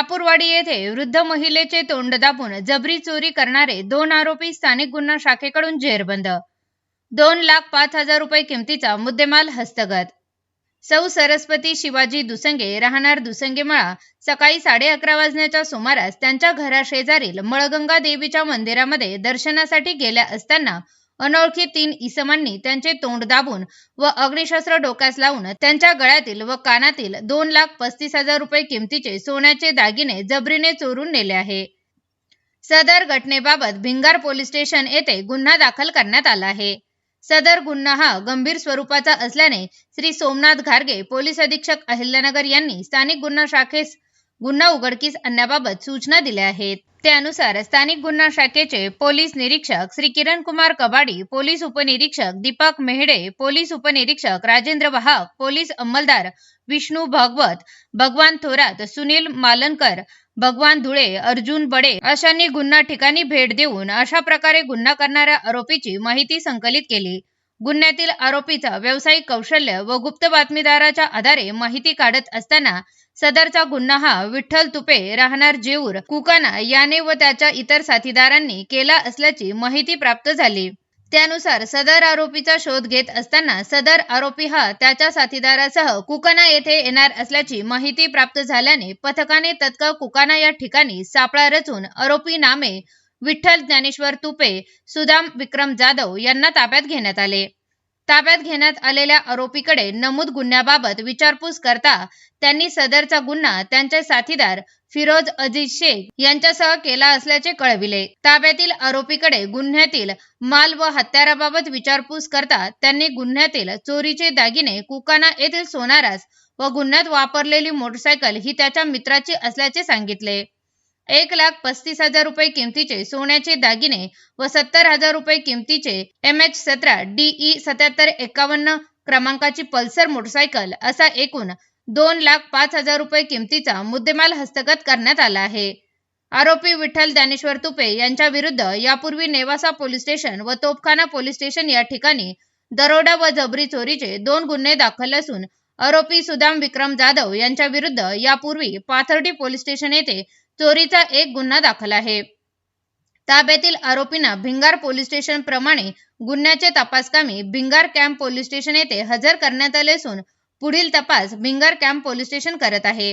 कापूरवाडी येथे वृद्ध महिलेचे तोंड दाबून जबरी चोरी करणारे दोन आरोपी स्थानिक गुन्हा शाखेकडून जेरबंद. दोन लाख पाच हजार रुपये किमतीचा मुद्देमाल हस्तगत. सौ सरस्वती शिवाजी दुसंगे राहणार दुसंगे मळा सकाळी साडे अकरा वाजण्याच्या सुमारास त्यांच्या घराशेजारील मळगंगा देवीच्या मंदिरामध्ये दर्शनासाठी गेल्या असताना अनोळखी तीन इसमांनी त्यांचे तोंड दाबून व अग्निशस्त्र डोक्यास लावून त्यांच्या गळ्यातील व कानातील दोन लाख पस्तीस हजार रुपये किमतीचे सोन्याचे दागिने जबरीने चोरून नेले आहे. सदर घटनेबाबत भिंगार पोलीस स्टेशन येथे गुन्हा दाखल करण्यात आला आहे. सदर गुन्हा हा गंभीर स्वरूपाचा असल्याने श्री सोमनाथ घारगे पोलीस अधीक्षक अहिल्यानगर यांनी स्थानिक गुन्हा शाखेस गुन्हा उघडकीस आणण्याबाबत सूचना दिल्या आहेत. त्यानुसार स्थानिक गुन्हा शाखेचे पोलीस निरीक्षक श्री किरण कुमार कबाडी पोलीस उपनिरीक्षक दीपक मेहडे पोलीस उपनिरीक्षक राजेंद्र वाहक पोलीस अंमलदार विष्णू भागवत भगवान थोरात सुनील मालनकर भगवान धुळे अर्जुन बडे अशांनी गुन्हा ठिकाणी भेट देऊन अशा प्रकारे गुन्हा करणाऱ्या आरोपीची माहिती संकलित केली. गुन्ह्यातील आरोपीचा व्यावसायिक कौशल्य व गुप्त बातमीदाराच्या आधारे माहिती काढत असताना सदरचा गुन्हा हा विठ्ठल तुपे राहणार जेऊर कुकाना याने व त्याच्या इतर साथीदारांनी केला असल्याची माहिती प्राप्त झाली. त्यानुसार सदर आरोपीचा शोध घेत असताना सदर आरोपी हा त्याच्या साथीदारासह कुकाना येथे येणार असल्याची माहिती प्राप्त झाल्याने पथकाने तत्काळ कुकाना या ठिकाणी सापळा रचून आरोपी नामे विठ्ठल ज्ञानेश्वर तुपे सुदाम विक्रम जाधव यांना ताब्यात घेण्यात आले. ताब्यात घेण्यात आलेल्या आरोपीकडे नमूद गुन्ह्याबाबत विचारपूस करता त्यांनी सदरचा गुन्हा त्यांचे साथीदार फिरोज अजीज शेख यांच्यासह केला असल्याचे कळविले. ताब्यातील आरोपीकडे गुन्ह्यातील माल व हत्याराबाबत विचारपूस करता त्यांनी गुन्ह्यातील चोरीचे दागिने कुकाना येथील सोनारास व गुन्ह्यात वापरलेली मोटरसायकल ही त्याच्या मित्राची असल्याचे सांगितले. एक लाख पस्तीस हजार रुपये किमतीचे सोन्याचे दागिने व सत्तर हजार रुपये किमतीचे एम एच सतरा डीई सत्याहत्तर एकावन्न क्रमांकाची पल्सर मोटरसायकल असा एकूण दोन लाख पाच हजार रुपये किमतीचा मुद्देमाल हस्तगत करण्यात आला आहे. आरोपी विठ्ठल ज्ञानेश्वर तुपे यांच्या विरुद्ध यापूर्वी नेवासा पोलीस स्टेशन व तोपखाना पोलीस स्टेशन या ठिकाणी दरोडा व जबरी चोरीचे दोन गुन्हे दाखल असून आरोपी सुदाम विक्रम जाधव यांच्या विरुद्ध यापूर्वी पाथर्डी पोलीस स्टेशन येथे चोरीचा एक गुन्हा दाखल आहे. ताब्यातील आरोपींना भिंगार पोलीस स्टेशन प्रमाणे गुन्ह्याचे तपासकामी भिंगार कॅम्प पोलीस स्टेशन येथे हजर करण्यात आले असून पुढील तपास भिंगार कॅम्प पोलीस स्टेशन करत आहे.